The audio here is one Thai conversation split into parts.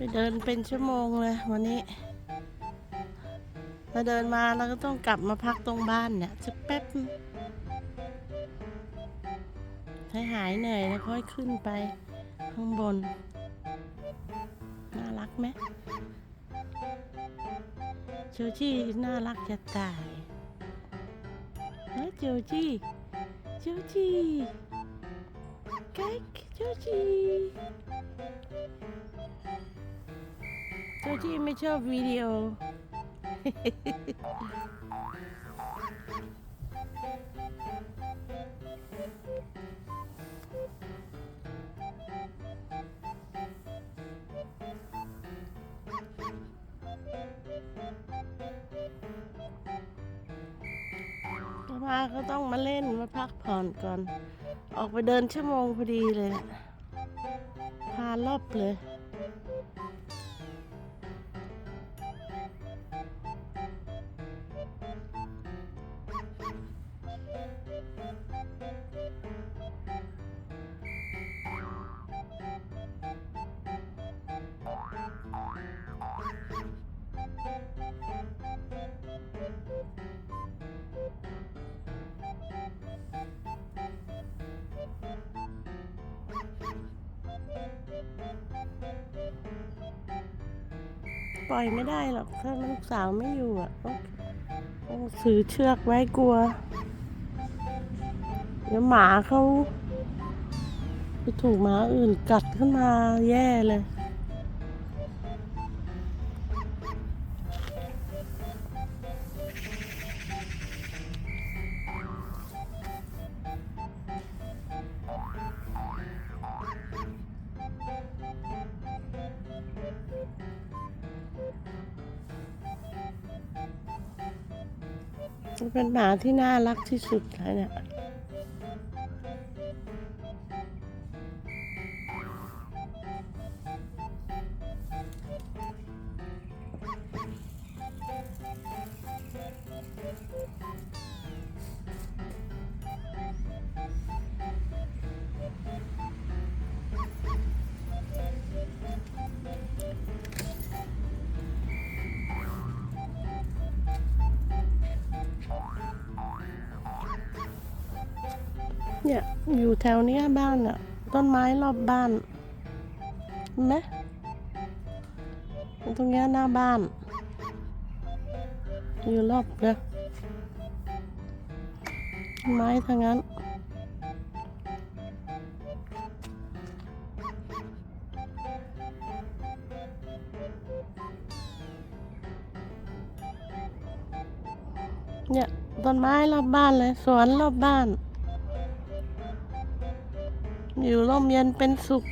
ไปเดินเป็นชั่วโมงเลยวันนี้เราเดินมาเราก็ต้องกลับมาพักตรงบ้านเนี่ยสักแป๊บให้หายเหนื่อยแล้วค่อยขึ้นไปข้างบน น่ารักไหมโจจี้น่ารักจะตายเฮ้ยโจจี้โจจี้ไก่โจจี้ โจจี้ไม่ชอบวิดีโอก็มาก็ต้องมาเล่นมาพักผ่อนก่อน ออกไปเดินชั่วโมงพอดีเลยน่ะพารอบเลย ปล่อยไม่ได้หรอกถ้าลูกสาวไม่อยู่อะต้องต้องซื้อเชือกไว้กลัว เดี๋ยวหมาเขาไปถูกหมาอื่นกัดขึ้นมาแย่เลย มันเป็นหมาที่น่ารักที่สุดเลยเนี่ย เนี่ยอยู่แถวเนี้ยบ้านอะต้นไม้รอบบ้านเห็นไหมตรงเนี้ยหน้าบ้าน อยู่รอบเลยไม้ทั้งนั้นเนี่ยต้นไม้รอบบ้านเลยสวนรอบบ้าน อยู่ร่มเย็นเป็นสุข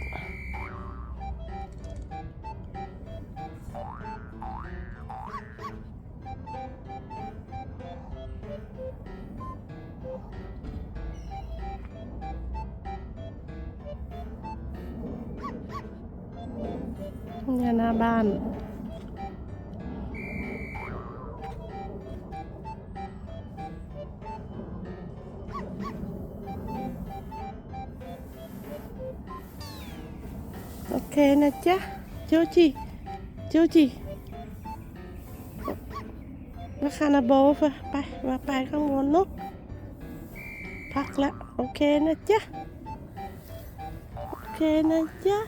เนี่ยหน้าบ้าน โอเคนะจ๊ะจูจิจูจิมาคานาโบฟะไปมาไปข้างบนเนาะพักละโอเคนะจ๊ะโอเคนะจ๊ะ